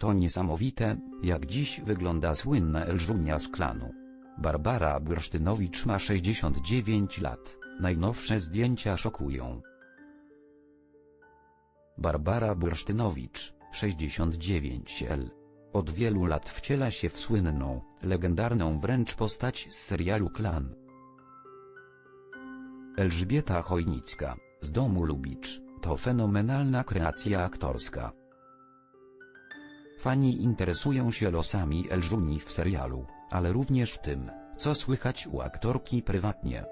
To niesamowite, jak dziś wygląda słynna Elżunia z klanu. Barbara Bursztynowicz ma 69 lat, najnowsze zdjęcia szokują. Barbara Bursztynowicz, 69 l. Od wielu lat wciela się w słynną, legendarną wręcz postać z serialu Klan. Elżbieta Chojnicka, z domu Lubicz, to fenomenalna kreacja aktorska. Fani interesują się losami Elżuni w serialu, ale również tym, co słychać u aktorki prywatnie.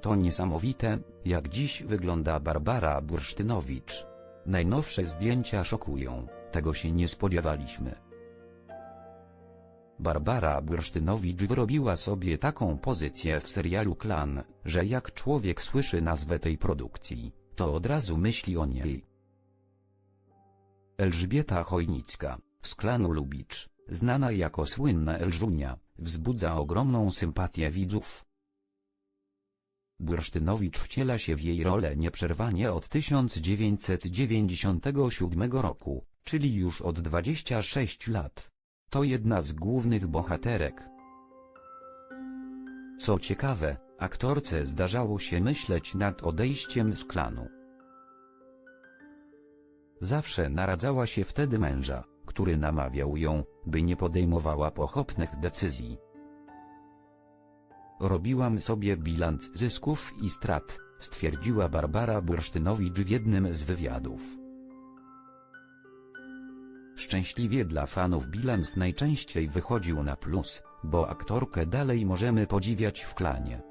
To niesamowite, jak dziś wygląda Barbara Bursztynowicz. Najnowsze zdjęcia szokują, tego się nie spodziewaliśmy. Barbara Bursztynowicz wyrobiła sobie taką pozycję w serialu Klan, że jak człowiek słyszy nazwę tej produkcji, to od razu myśli o niej. Elżbieta Chojnicka, z klanu Lubicz, znana jako słynna Elżunia, wzbudza ogromną sympatię widzów. Bursztynowicz wciela się w jej rolę nieprzerwanie od 1997 roku, czyli już od 26 lat. To jedna z głównych bohaterek. Co ciekawe, aktorce zdarzało się myśleć nad odejściem z klanu. Zawsze naradzała się wtedy męża, który namawiał ją, by nie podejmowała pochopnych decyzji. Robiłam sobie bilans zysków i strat, stwierdziła Barbara Bursztynowicz w jednym z wywiadów. Szczęśliwie dla fanów bilans najczęściej wychodził na plus, bo aktorkę dalej możemy podziwiać w klanie.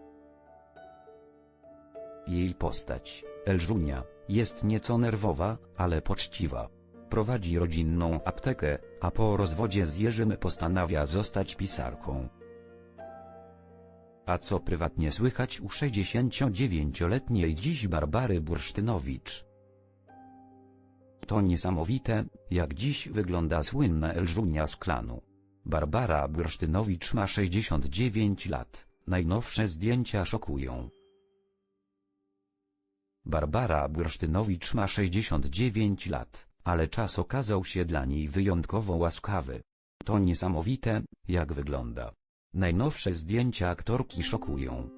Jej postać, Elżunia, jest nieco nerwowa, ale poczciwa. Prowadzi rodzinną aptekę, a po rozwodzie z Jerzym postanawia zostać pisarką. A co prywatnie słychać u 69-letniej dziś Barbary Bursztynowicz? To niesamowite, jak dziś wygląda słynna Elżunia z klanu. Barbara Bursztynowicz ma 69 lat, najnowsze zdjęcia szokują. Barbara Bursztynowicz ma 69 lat, ale czas okazał się dla niej wyjątkowo łaskawy. To niesamowite, jak wygląda. Najnowsze zdjęcia aktorki szokują.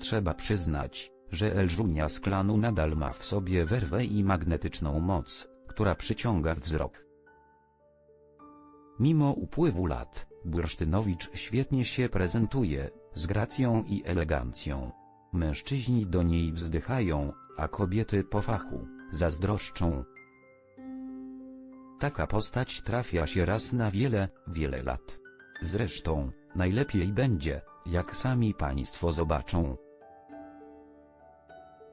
Trzeba przyznać, że Elżunia z klanu nadal ma w sobie werwę i magnetyczną moc, która przyciąga wzrok. Mimo upływu lat, Bursztynowicz świetnie się prezentuje, z gracją i elegancją. Mężczyźni do niej wzdychają, a kobiety po fachu, zazdroszczą. Taka postać trafia się raz na wiele, wiele lat. Zresztą, najlepiej będzie, jak sami państwo zobaczą.